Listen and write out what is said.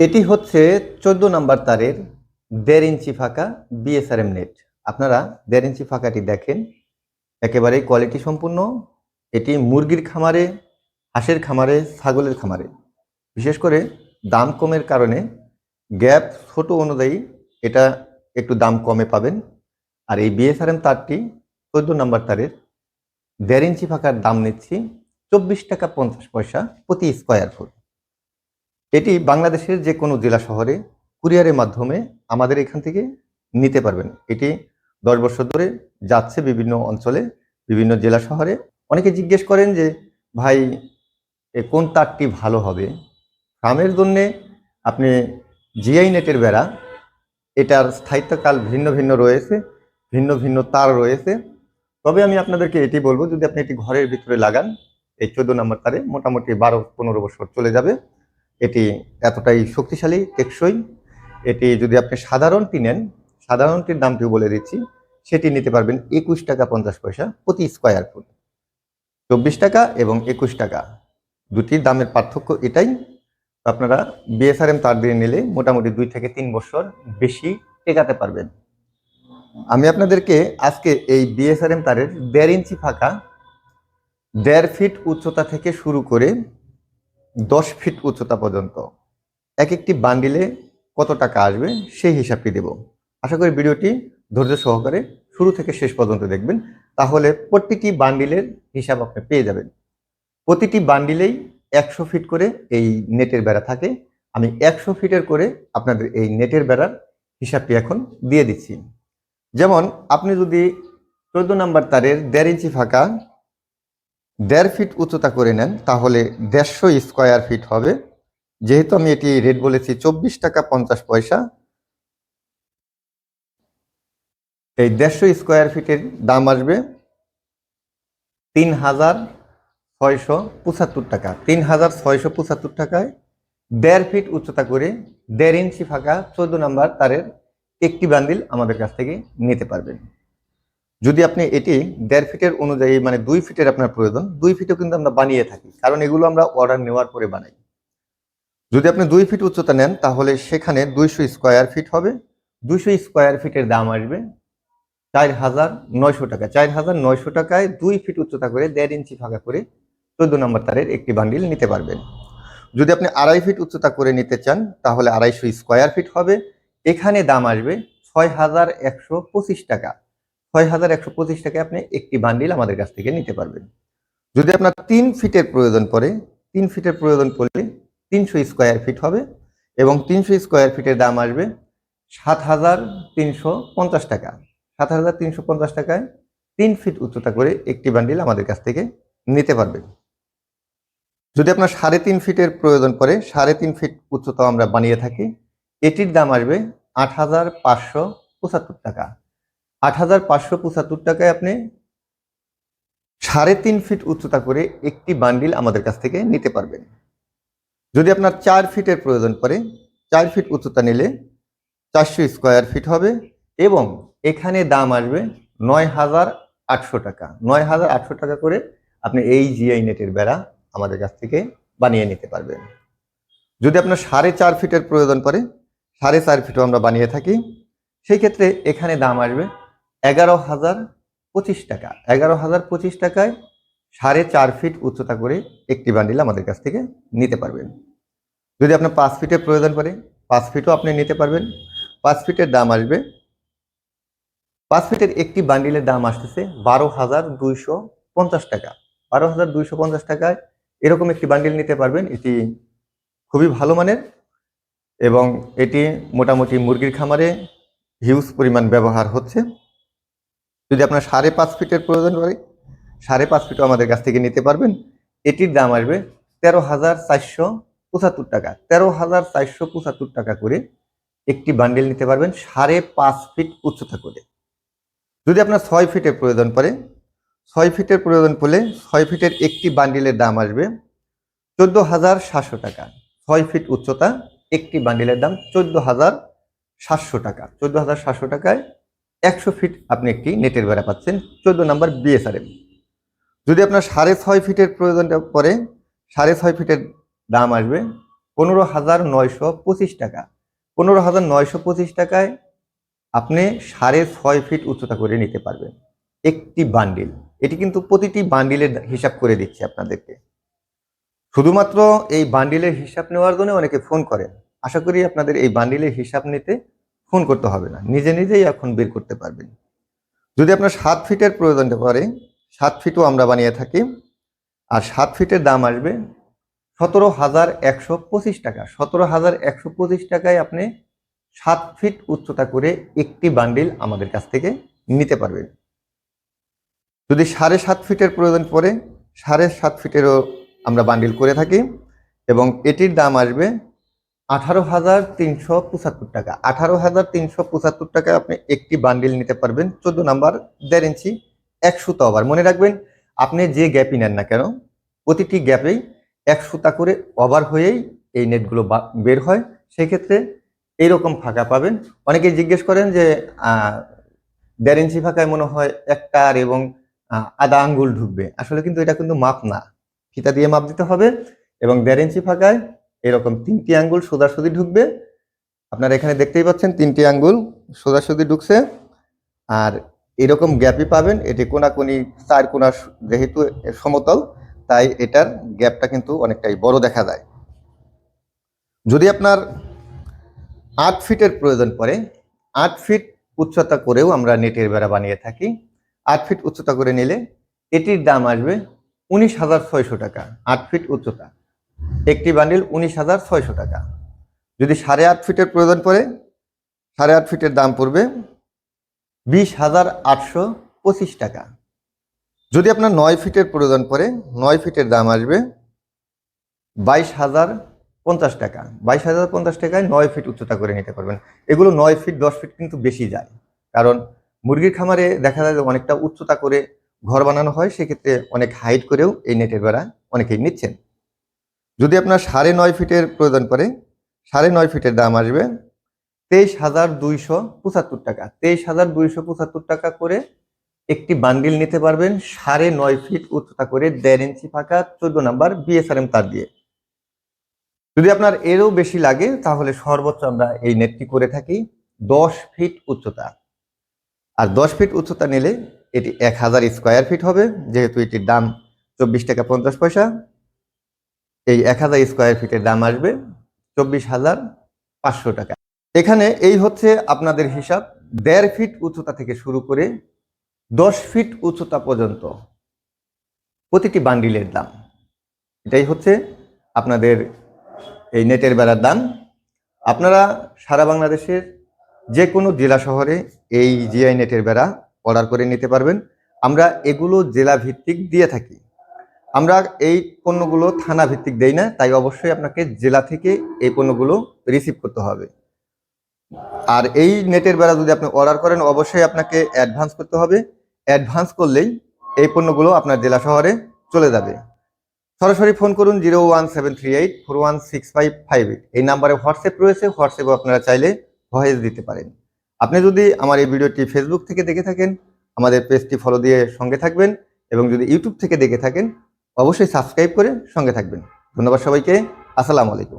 এটি হচ্ছে চোদ্দ নাম্বার তারের দেড় ইঞ্চি ফাঁকা বিএসআরএম নেট আপনারা দেড় ইঞ্চি ফাঁকাটি দেখেন। একেবারেই কোয়ালিটি সম্পূর্ণ। এটি মুরগির খামারে, হাঁসের খামারে, ছাগলের খামারে। বিশেষ করে দাম কমের কারণে গ্যাপ ছোট অনুযায়ী এটা একটু দাম কমে পাবেন। আর এই বিএসআরএম তারটি চোদ্দ নাম্বার তারের দেড় ইঞ্চি ফাঁকার দাম নিচ্ছি চব্বিশ টাকা পঞ্চাশ পয়সা প্রতি স্কোয়ার ফুট এটি বাংলাদেশের যে কোনো জেলা শহরে কুরিয়ারের মাধ্যমে আমাদের এখান থেকে নিতে পারবেন। এটি দশ বছর ধরে যাচ্ছে বিভিন্ন অঞ্চলে, বিভিন্ন জেলা শহরে। অনেকে জিজ্ঞেস করেন যে, ভাই কোন তারটি ভালো হবে? ফার্মের জন্যে আপনি জিআই নেটের বেড়া, এটার স্থায়িত্বকাল ভিন্ন ভিন্ন রয়েছে, ভিন্ন ভিন্ন তার রয়েছে। তবে আমি আপনাদেরকে এটি বলব, যদি আপনি এটি ঘরের ভিতরে লাগান, এই চোদ্দ নম্বর তারে মোটামুটি বারো পনেরো বছর চলে যাবে। এটি এতটাই শক্তিশালী, টেকসই। এটি যদি আপনি সাধারণটি নেন সাধারণটির দামটিও বলে দিচ্ছি, সেটি নিতে পারবেন একুশ টাকা পঞ্চাশ পয়সা প্রতি স্কোয়ার ফুট। চব্বিশ টাকা এবং একুশ টাকা। দুটির দামের পার্থক্য এটাই। আপনারা বিএসআরএম তার দিয়ে নিলে মোটামুটি দুই থেকে তিন বছর বেশি টেকাতে পারবেন। আমি আপনাদেরকে আজকে এই বিএসআরএম তারের দেড় ইঞ্চি ফাঁকা, দেড় ফিট উচ্চতা থেকে শুরু করে দশ ফিট উচ্চতা পর্যন্ত। এক একটি বান্ডিলে কত টাকা আসবে সেই হিসাবটি দেব। আশা করি ভিডিওটি ধৈর্য সহকারে শুরু থেকে শেষ পর্যন্ত দেখবেন। তাহলে প্রতিটি বান্ডিলের হিসাব আপনি পেয়ে যাবেন। প্রতিটি বান্ডিলেই একশো ফিট করে এই নেটের বেড়া থাকে। আমি একশো ফিটের করে আপনাদের এই নেটের বেড়ার হিসাবটি এখন দিয়ে দিচ্ছি। যেমন, আপনি যদি চোদ্দ নাম্বার তারের দেড় ইঞ্চি ফাঁকা দেড় ফিট উচ্চতা করে নেন, তাহলে দেড়শো স্কোয়ার ফিট হবে। যেহেতু আমি এটি রেট বলেছি চব্বিশ টাকা পঞ্চাশ পয়সা। এই দেড়শো স্কোয়ার ফিটের দাম আসবে তিন হাজার ছয়শো পঁচাত্তর টাকা। তিন হাজার ছয়শো পঁচাত্তর টাকায় দেড় ফিট উচ্চতা করে দেড় ইঞ্চি ফাঁকা চোদ্দ নাম্বার তারের একটি বান্ডিল আমাদের কাছ থেকে নিতে পারবেন। যদি আপনি এটি দেড় ফিটের অনুযায়ী মানে দুই ফিটের আপনার প্রয়োজন, দুই ফিটও কিন্তু আমরা বানিয়ে থাকি, কারণ এগুলো আমরা অর্ডার নেওয়ার পরে বানাই। যদি আপনি দুই ফিট উচ্চতা নেন, তাহলে সেখানে দুইশো স্কোয়ার ফিট হবে, দুইশো স্কোয়ার ফিটের দাম আসবে চার হাজার নয়শো টাকা। চার হাজার নয়শো টাকায় দুই ফিট উচ্চতা করে, দেড় ইঞ্চি ফাঁকা করে চোদ্দ নম্বর তারের একটি বান্ডিল নিতে পারবেন। যদি আপনি আড়াই ফিট উচ্চতা করে নিতে চান, তাহলে আড়াইশো স্কোয়ার ফিট হবে, এখানে দাম আসবে ছয় হাজার একশো পঁচিশ টাকা। ছয় হাজার একশো পঁচিশ টাকায় আপনি একটি বান্ডিল আমাদের কাছ থেকে নিতে পারবেন। যদি আপনার তিন ফিটের প্রয়োজন পড়ে, তিন ফিটের প্রয়োজন পড়লে তিনশো স্কোয়ার ফিট হবে এবং তিনশো স্কোয়ার ফিটের দাম আসবে সাত হাজার তিনশো পঞ্চাশ টাকা। সাত হাজার তিনশো পঞ্চাশ টাকায় তিন ফিট উচ্চতা করে একটি বান্ডিল আমাদের কাছ থেকে নিতে পারবেন। যদি আপনার সাড়ে তিন ফিটের প্রয়োজন পড়ে, সাড়ে তিন ফিট উচ্চতা আমরা বানিয়ে থাকি, এটির দাম আসবে আট হাজার পাঁচশো পঁচাত্তর টাকা। আট হাজার পাঁচশো পঁচাত্তর টাকায় আপনি সাড়ে তিন ফিট উচ্চতা করে একটি বান্ডিল আমাদের কাছ থেকে নিতে পারবেন। যদি আপনার চার ফিটের প্রয়োজন পড়ে, চার ফিট উচ্চতা নিলে চারশো স্কোয়ার ফিট হবে এবং এখানে দাম আসবে নয় হাজার আটশো টাকা। নয় হাজার আটশো টাকা করে আপনি এই জিআই নেটের বেড়া আমাদের কাছ থেকে বানিয়ে নিতে পারবেন। যদি আপনার সাড়ে চার ফিটের প্রয়োজন পড়ে, সাড়ে চার ফিটও আমরা বানিয়ে থাকি, সেই ক্ষেত্রে এখানে দাম আসবে এগারো হাজার পঁচিশ টাকা। এগারো হাজার পঁচিশ টাকায় সাড়ে চার ফিট উচ্চতা করে একটি বান্ডিল আমাদের কাছ থেকে নিতে পারবেন। যদি আপনার পাঁচ ফিটের প্রয়োজন পড়ে, পাঁচ ফিটও আপনি নিতে পারবেন। পাঁচ ফিটের দাম আসবে। পাঁচ ফিটের একটি বান্ডিলের দাম আসতেছে বারো হাজার দুইশো পঞ্চাশ টাকা। বারো হাজার দুইশো পঞ্চাশ টাকায় এরকম একটি বান্ডিল নিতে পারবেন। এটি খুবই ভালো মানের এবং এটি মোটামুটি মুরগির খামারে হিউজ পরিমাণ ব্যবহার হচ্ছে। যদি আপনার সাড়ে পাঁচ ফিটের প্রয়োজন পড়ে, সাড়ে পাঁচ ফিটও আমাদের কাছ থেকে নিতে পারবেন। এটির দাম আসবে তেরো হাজার চারশো পঁচাত্তর টাকা। তেরো হাজার চারশো পঁচাত্তর টাকা করে একটি বান্ডিল নিতে পারবেন সাড়ে পাঁচ ফিট উচ্চতা করে। যদি আপনার ছয় ফিটের প্রয়োজন পড়ে, ছয় ফিটের প্রয়োজন পড়লে ছয় ফিটের একটি বান্ডিলের দাম আসবে চোদ্দ হাজার সাতশো টাকা। ছয় ফিট উচ্চতা, একটি বান্ডিলের দাম চোদ্দ হাজার সাতশো টাকা। চোদ্দ হাজার সাতশো টাকায় একশো ফিট আপনি একটি নেটের বেড়া পাচ্ছেন। চোদ্দ নাম্বার বিএসআরএম যদি আপনার সাড়ে ছয় ফিটের প্রয়োজনটা পরে সাড়ে ছয় ফিটের দাম আসবে পনেরো হাজার নয়শো পঁচিশ টাকা। পনেরো হাজার নয়শো পঁচিশ টাকায় আপনি সাড়ে ছয় ফিট উচ্চতা করে নিতে পারবেন। একটি বান্ডিল। এটি কিন্তু প্রতিটি বান্ডিলের হিসাব করে দিচ্ছি আপনাদেরকে। শুধুমাত্র এই বান্ডিলের হিসাব নেওয়ার জন্য অনেকে ফোন করেন। আশা করি আপনাদের এই বান্ডিলের হিসাব নিতে ফোন করতে হবে না। নিজে নিজেই এখন বের করতে পারবেন। যদি আপনার সাত ফিটের প্রয়োজন পড়ে, সাত ফিটও আমরা বানিয়ে থাকি, আর সাত ফিটের দাম আসবে সতেরো হাজার একশো পঁচিশ টাকা। সতেরো হাজার একশো পঁচিশ টাকায় আপনি সাত ফিট উচ্চতা করে একটি বান্ডিল আমাদের কাছ থেকে নিতে পারবেন। যদি সাড়ে সাত ফিটের প্রয়োজন পড়ে, সাড়ে সাত ফিটেরও আমরা বান্ডিল করে থাকি এবং এটির দাম আসবে আঠারো হাজার তিনশো পঁচাত্তর টাকা। আঠারো হাজার তিনশো পঁচাত্তর টাকায় আপনি একটি বান্ডিল নিতে পারবেন। চোদ্দ নাম্বার, দেড় ইঞ্চি, এক সুতা ওভার। মনে রাখবেন, আপনি যে গ্যাপই নেন না কেন, প্রতিটি গ্যাপেই এক সুতা করে ওভার হয়েই এই নেটগুলো বের হয়। সেই ক্ষেত্রে এইরকম ফাঁকা পাবেন। অনেকেই জিজ্ঞেস করেন যে দেড় ইঞ্চি ফাঁকায় মনে হয় একটা আর এবং আদা আঙ্গুল ঢুকবে। আসলে কিন্তু এটা কিন্তু মাপ না। ফিতা দিয়ে মাপ দিতে হবে এবং দেড় ইঞ্চি ফাঁকায় এরকম তিনটি আঙ্গুল সোজাসুজি ঢুকবে। আপনারা এখানে দেখতেই পাচ্ছেন তিনটি আঙ্গুল সোজাসুজি ঢুকছে। আর এরকম গ্যাপই পাবেন, এটি কোনাকুনি চার কোনা যেহেতু সমতল, তাই এটার গ্যাপটা কিন্তু অনেকটাই বড় দেখা যায়। যদি আপনার আট ফিটের প্রয়োজন পড়ে, আট ফিট উচ্চতা করেও আমরা নেটের বেড়া বানিয়ে থাকি। আট ফিট উচ্চতা করে নিলে এটির দাম আসবে উনিশ হাজার ছয়শো টাকা, আট ফিট উচ্চতা। একটি বান্ডিল উনিশ হাজার ছয়শো টাকা। যদি সাড়ে আট ফিটের প্রয়োজন পড়ে, সাড়ে আট ফিটের দাম পড়বে বিশ হাজার আটশো পঁচিশ টাকা। যদি আপনার নয় ফিটের প্রয়োজন পড়ে, নয় ফিটের দাম আসবে বাইশ হাজার পঞ্চাশ টাকা। বাইশ হাজার পঞ্চাশ টাকায় নয় ফিট উচ্চতা করে নিতে পারবেন। এগুলো নয় ফিট, দশ ফিট কিন্তু বেশি যায়। কারণ মুরগির খামারে দেখা যায় যে অনেকটা উচ্চতা করে ঘর বানানো হয়, সেক্ষেত্রে অনেক হাইট করেও এই নেটের বেড়া অনেকেই নিচ্ছেন। যদি আপনার সাড়ে নয় ফিটের প্রয়োজন পড়ে, সাড়ে নয় ফিটের দাম আসবে তেইশ হাজার দুইশো পঁচাত্তর টাকা। তেইশ হাজার দুইশো পঁচাত্তর টাকা করে একটি বান্ডিল নিতে পারবেন সাড়ে নয় ফিট উচ্চতা করে দেড় ইঞ্চি ফাঁকা চোদ্দ নাম্বার বিএসআরএম তার দিয়ে। যদি আপনার এরও বেশি লাগে, তাহলে সর্বোচ্চ আমরা এই নেটটি করে থাকি দশ ফিট উচ্চতা। আর দশ ফিট উচ্চতা নিলে এটি এক হাজার স্কোয়ার ফিট হবে, যেহেতু এটির দাম চব্বিশ টাকা পঞ্চাশ পয়সা। এই এক হাজার স্কোয়ার ফিটের দাম আসবে চব্বিশ হাজার পাঁচশো টাকা। এখানে এই হচ্ছে আপনাদের হিসাব। দেড় ফিট উচ্চতা থেকে শুরু করে দশ ফিট উচ্চতা পর্যন্ত প্রতিটি বান্ডিলের দাম। এটাই হচ্ছে আপনাদের এই নেটের বেড়ার দাম। আপনারা সারা বাংলাদেশের যে কোনো জেলা শহরে এই জিআই নেটের বেড়া অর্ডার করে নিতে পারবেন। আমরা এগুলো জেলা ভিত্তিক দিয়ে থাকি। আমরা এই পণ্যগুলো থানা ভিত্তিক দেই না, তাই অবশ্যই আপনাকে জেলা থেকে এই পণ্যগুলো রিসিভ করতে হবে। আর এই নেটের বেড়া যদি আপনি অর্ডার করেন, অবশ্যই আপনাকে অ্যাডভান্স করতে হবে। অ্যাডভান্স করলেই এই পণ্যগুলো আপনার জেলা শহরে চলে যাবে। সরাসরি ফোন করুন zero one seven three eight four one six five five eight এই নাম্বারে হোয়াটসঅ্যাপ রয়েছে হোয়াটসঅ্যাপে আপনারা চাইলে ভয়েস দিতে পারেন। আপনি যদি আমার এই ভিডিওটি ফেসবুক থেকে দেখে থাকেন, আমাদের পেজটি ফলো দিয়ে সঙ্গে থাকবেন এবং যদি ইউটিউব থেকে দেখে থাকেন অবশ্যই সাবস্ক্রাইব করে সঙ্গে থাকবেন। ধন্যবাদ সবাইকে। আসসালামু আলাইকুম।